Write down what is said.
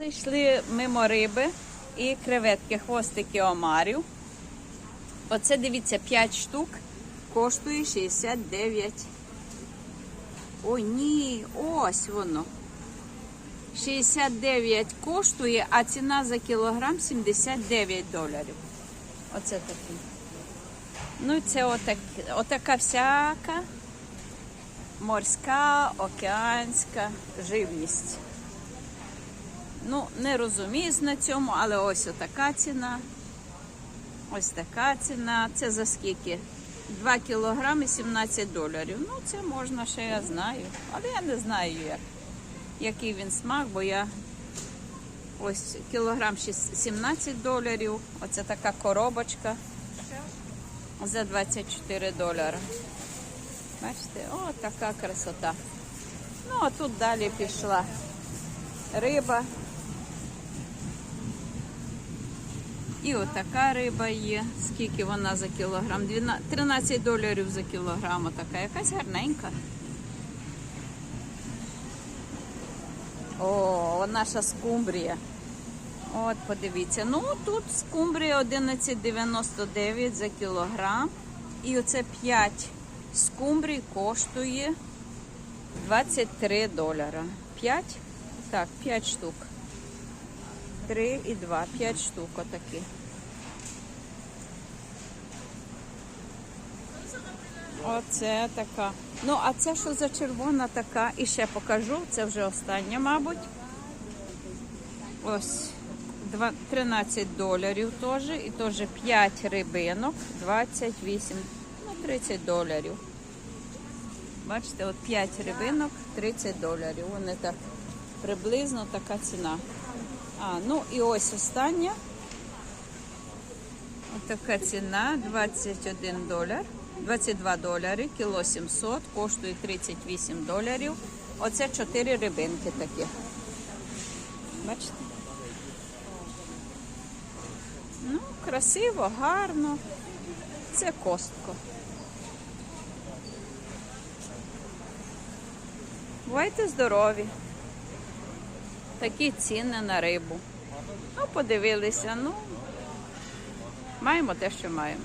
Йшли мимо риби і креветки, хвостики омарів. Оце дивіться, 5 штук коштує 69. О, ні, ось воно. 69 коштує, а ціна за кілограм 79 доларів. Оце такі. Ну, це отак, отака всяка морська, океанська живність. Ну, не розуміюсь на цьому, але ось така ціна. Ось така ціна. Це за скільки? 2 кілограми 17 доларів. Ну, це можна ще я знаю. Але я не знаю, як, який він смак, бо я ось кілограм 17 доларів. Оце така коробочка за 24 долари. Бачите, о, така красота. Ну, а тут далі пішла риба. І отака риба є. Скільки вона за кілограм? 13 доларів за кілограм. Така якась гарненька. О, наша скумбрія. От, подивіться. Ну, тут скумбрія 11,99 за кілограм. І оце 5 скумбрій коштує 23 долара. 5? Так, 5 штук. 3 і 2, 5 штук отакі. Оце така. Ну, а це що за червона така? І ще покажу, це вже остання, мабуть. Ось 13 доларів теж. І теж 5 рибинок, 28, ну 30 доларів. Бачите, от 5 рибинок, 30 доларів. Вони так приблизно така ціна. А, ну і ось остання. Така ціна 21 долар. 22 долари, кіло 700, коштує 38 доларів. Оце 4 рибинки такі. Бачите? Ну, красиво, гарно. Це костко. Бувайте здорові. Такі ціни на рибу. Ну, подивилися, ну, маємо те, що маємо.